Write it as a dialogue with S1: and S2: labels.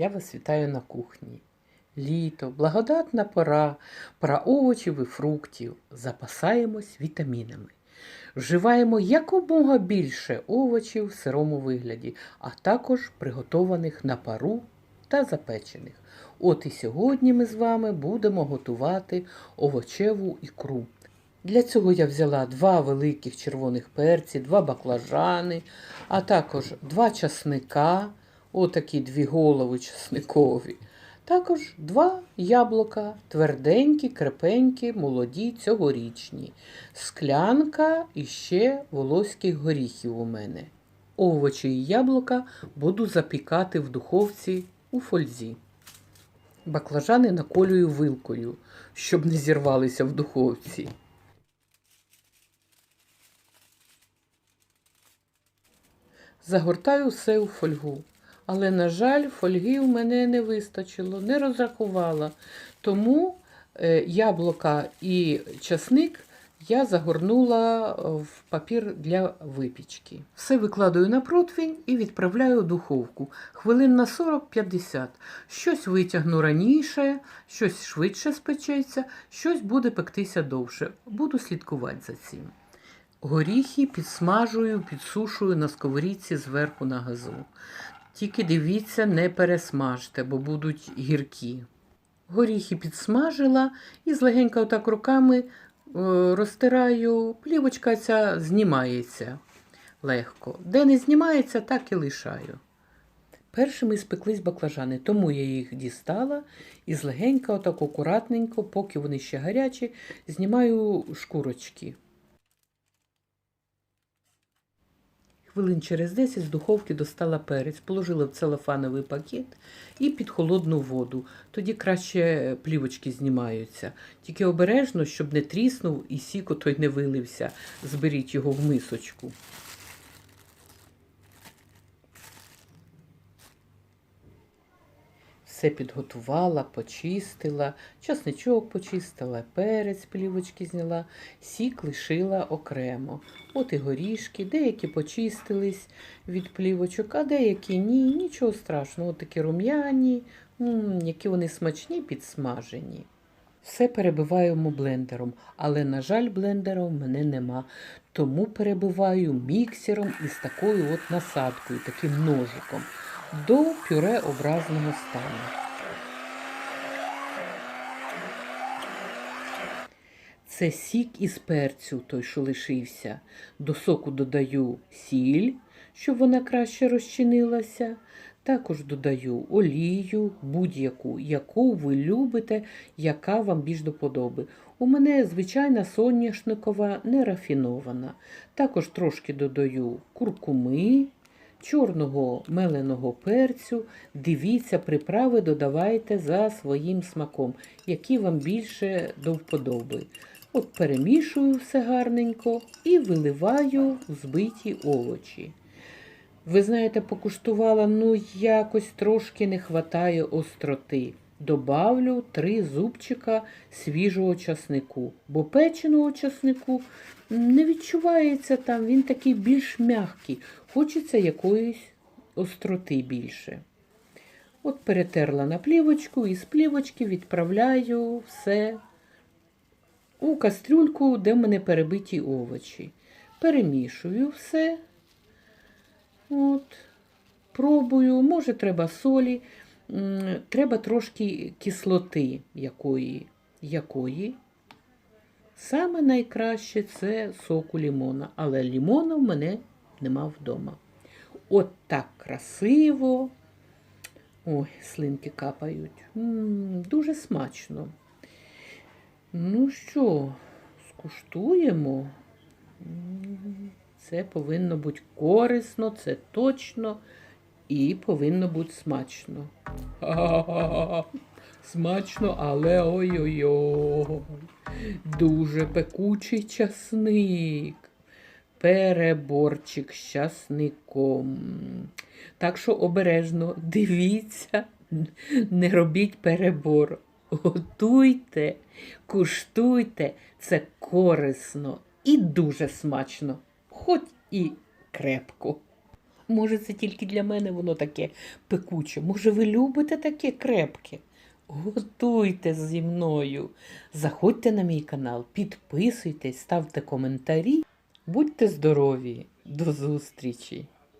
S1: Я вас вітаю на кухні. Літо, благодатна пора, пора овочів і фруктів. Запасаємось вітамінами. Вживаємо якомога більше овочів в сирому вигляді, а також приготованих на пару та запечених. От і сьогодні ми з вами будемо готувати овочеву ікру. Для цього я взяла два великих червоних перці, два баклажани, а також два часника, отакі дві голови часникові. Також два яблука, тверденькі, крепенькі, молоді, цьогорічні. Склянка і ще волоських горіхів у мене. Овочі і яблука буду запікати в духовці у фользі. Баклажани наколюю вилкою, щоб не зірвалися в духовці. Загортаю все у фольгу. Але, на жаль, фольги в мене не вистачило, не розрахувала. Тому е, яблука і часник я загорнула в папір для випічки. Все викладаю на противень і відправляю в духовку. Хвилин на 40-50. Щось витягну раніше, щось швидше спечеться, щось буде пектися довше. Буду слідкувати за цим. Горіхи підсмажую, підсушую на сковорідці зверху на газу. Тільки дивіться, не пересмажте, бо будуть гіркі. Горіхи підсмажила і злегенька отак руками е, розтираю, плівочка ця знімається легко. Де не знімається, так і лишаю. Першими спеклись баклажани, тому я їх дістала і злегенька, отак акуратненько, поки вони ще гарячі, знімаю шкурочки. Хвилин через 10 з духовки достала перець, положила в целофановий пакет і під холодну воду. Тоді краще плівочки знімаються. Тільки обережно, щоб не тріснув і сік той не вилився. Зберіть його в мисочку. Все підготувала, почистила, часничок почистила, перець плівочки зняла, сік лишила окремо. От і горішки, деякі почистились від плівочок, а деякі ні, нічого страшного, такі рум'яні, які вони смачні, підсмажені. Все перебиваємо блендером, але, на жаль, блендера в мене нема. Тому перебиваю міксером із такою от насадкою, таким ножиком до пюре образного стану. Це сік із перцю, той, що лишився. До соку додаю сіль, щоб вона краще розчинилася. Також додаю олію, будь-яку, яку ви любите, яка вам більш до подоби. У мене звичайна соняшникова, не рафінована. Також трошки додаю куркуми, чорного меленого перцю. Дивіться, приправи додавайте за своїм смаком, які вам більше до вподоби. От перемішую все гарненько і виливаю збиті овочі. Ви знаєте, покуштувала, ну якось трошки не хватає остроти. Добавлю три зубчика свіжого часнику, бо печеного часнику не відчувається там, він такий більш м'який. Хочеться якоїсь остроти більше. От перетерла на плівочку і з плівочки відправляю все у кастрюльку, де в мене перебиті овочі. Перемішую все. От, Пробую, може, треба солі, треба трошки кислоти якої. якої. Саме найкраще це соку лімона, але лімона в мене нема вдома. От так красиво. Ой, слинки капають. М -м, дуже смачно. Ну що, скуштуємо? Це повинно бути корисно, це точно і повинно бути смачно. Смачно, але ой-ой-ой. Дуже пекучий часник. Переборчик з часником. Так що обережно дивіться, не робіть перебор. Готуйте, куштуйте, це корисно і дуже смачно, хоч і крепко. Може, це тільки для мене воно таке пекуче. Може, ви любите таке крепке? Готуйте зі мною. Заходьте на мій канал, підписуйтесь, ставте коментарі. Будьте здорові! До зустрічі!